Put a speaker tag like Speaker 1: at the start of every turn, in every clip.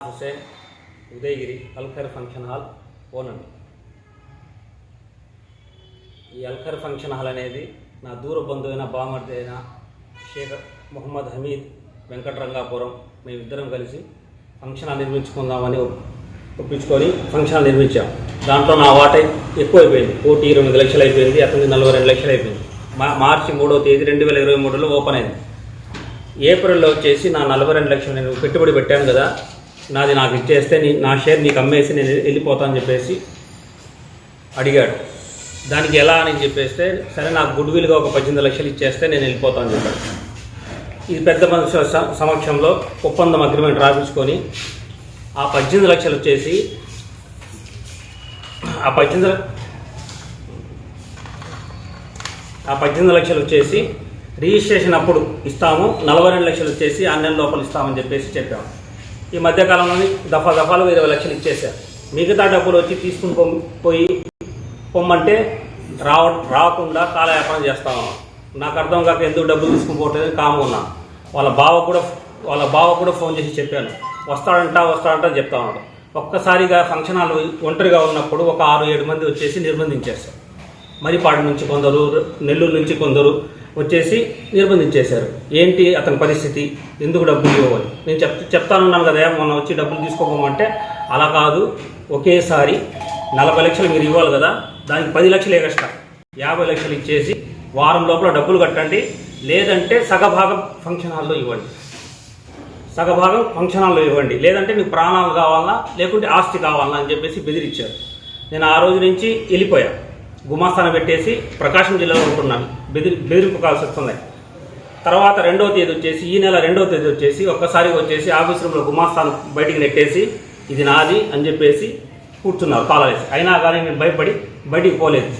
Speaker 1: Hussain Udayagiri Alkar function hall owner ఈ Alkar function hall అనేది నా దూర బంధువైన బామర్ది అయిన షేక్ మొహమ్మద్ హమీద్ వెంకటరంగాపురం మేమిద్దరం కలిసి ఫంక్షన్ హాల్ నిర్మించుకుందామని ఒప్పించుకొని ఫంక్షన్ హాల్ నిర్మించాం. దాంట్లో నా వాటై ఎక్కువైపోయింది. కోటి ఇరవై ఎనిమిది లక్షలు అయిపోయింది అతనికి నలభై రెండు లక్షలు అయిపోయింది. మా మార్చి మూడో తేదీ రెండు వేల ఇరవై మూడులో ఓపెన్ అయింది. ఏప్రిల్లో వచ్చేసి నా నలభై రెండు లక్షలు నేను పెట్టుబడి పెట్టాను కదా నాది నాకు ఇచ్చేస్తే నీ నా షేర్ నీకు అమ్మేసి నేను వెళ్ళిపోతాను చెప్పేసి అడిగాడు. దానికి ఎలా అని చెప్పేస్తే సరే నాకు గుడ్ విల్గా ఒక పద్దెనిమిది లక్షలు ఇచ్చేస్తే నేను వెళ్ళిపోతాను చెప్పాడు. ఇది పెద్ద మనుషుల సమక్షంలో ఒప్పందం అగ్రిమెంట్ రాపించుకొని ఆ పద్దెనిమిది లక్షలు వచ్చేసి ఆ పద్దెనిమిది ఆ పద్దెనిమిది లక్షలు వచ్చేసి రిజిస్ట్రేషన్ అప్పుడు ఇస్తాము నలభై రెండు లక్షలు వచ్చేసి ఆన్లైన్ లోపల ఇస్తామని చెప్పేసి చెప్పాము. ఈ మధ్యకాలంలోని దఫా దఫాలు ఇరవై లక్షలు ఇచ్చేసారు మిగతా డబ్బులు వచ్చి తీసుకుని పోయి పొమ్మంటే రావ రాకుండా కాలయాపన చేస్తాము నాకు అర్థం కాక ఎందుకు డబ్బులు తీసుకుని పోవట్లేదు కాము ఉన్నా. వాళ్ళ బావ కూడా వాళ్ళ బావ కూడా ఫోన్ చేసి చెప్పాను. వస్తాడంట వస్తాడంట అని చెప్తా ఉన్నాడు. ఒక్కసారిగా ఫంక్షన్ హాల్ ఒంటరిగా ఉన్నప్పుడు ఒక ఆరు ఏడు మంది వచ్చేసి నిర్బంధించేస్తారు మరిపాడు నుంచి కొందరు నెల్లూరు నుంచి కొందరు వచ్చేసి నిర్బంధించేశారు. ఏంటి అతని పరిస్థితి? ఎందుకు డబ్బులు ఇవ్వాలి నేను చెప్ చెప్తానున్నాను కదా మొన్న వచ్చి డబ్బులు తీసుకోపోమంటే? అలా కాదు. ఒకేసారి నలభై లక్షలు మీరు ఇవ్వాలి కదా దానికి పది లక్షలు ఎగస్ట్రా. యాభై లక్షలు ఇచ్చేసి వారం లోపల డబ్బులు కట్టండి. లేదంటే సగభాగం ఫంక్షన్ హాల్లో ఇవ్వండి. సగభాగం ఫంక్షన్ హాల్లో ఇవ్వండి. లేదంటే మీకు ప్రాణాలు కావాలా లేకుంటే ఆస్తి కావాలా అని చెప్పేసి బెదిరించారు నేను ఆ రోజు నుంచి వెళ్ళిపోయాను గుమాస్తాన పెట్టేసి ప్రకాశం జిల్లాలో ఉంటున్నాను బెదిరి బెదిరింపు కాల్సి వస్తుంది. తర్వాత రెండవ తేదీ వచ్చేసి ఈ నెల రెండవ తేదీ వచ్చేసి ఒక్కసారి వచ్చేసి ఆఫీస్ రూమ్లో గుమాస్తాను బయటికి నెట్టేసి ఇది నాది అని చెప్పేసి కూర్చున్నారు కాలేసి అయినా కానీ నేను భయపడి బయటికి పోలేదు.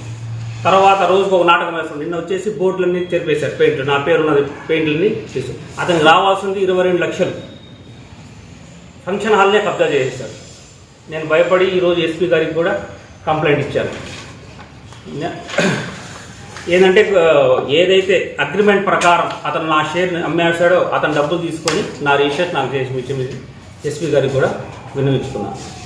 Speaker 1: తర్వాత రోజుకు ఒక నాటకం వేస్తాను నిన్న వచ్చేసి బోర్డులన్నీ చెరిపేశారు పెయింట్లు. నా పేరు ఉన్నది పెయింట్లన్నీ చేసి అతనికి రావాల్సింది ఇరవై రెండు లక్షలు. ఫంక్షన్ హాల్నే కబ్జా చేసేసారు నేను భయపడి ఈరోజు ఎస్పీ గారికి కూడా కంప్లైంట్ ఇచ్చాను. ఏంటంటే ఏదైతే అగ్రిమెంట్ ప్రకారం అతను నా షేర్ని అమ్మేసాడో అతను డబ్బులు తీసుకొని నా రిజిస్ట్రేషన్ నాకు చేసి ఇచ్చి ఎస్పీ గారికి కూడా విన్నవించుకున్నాను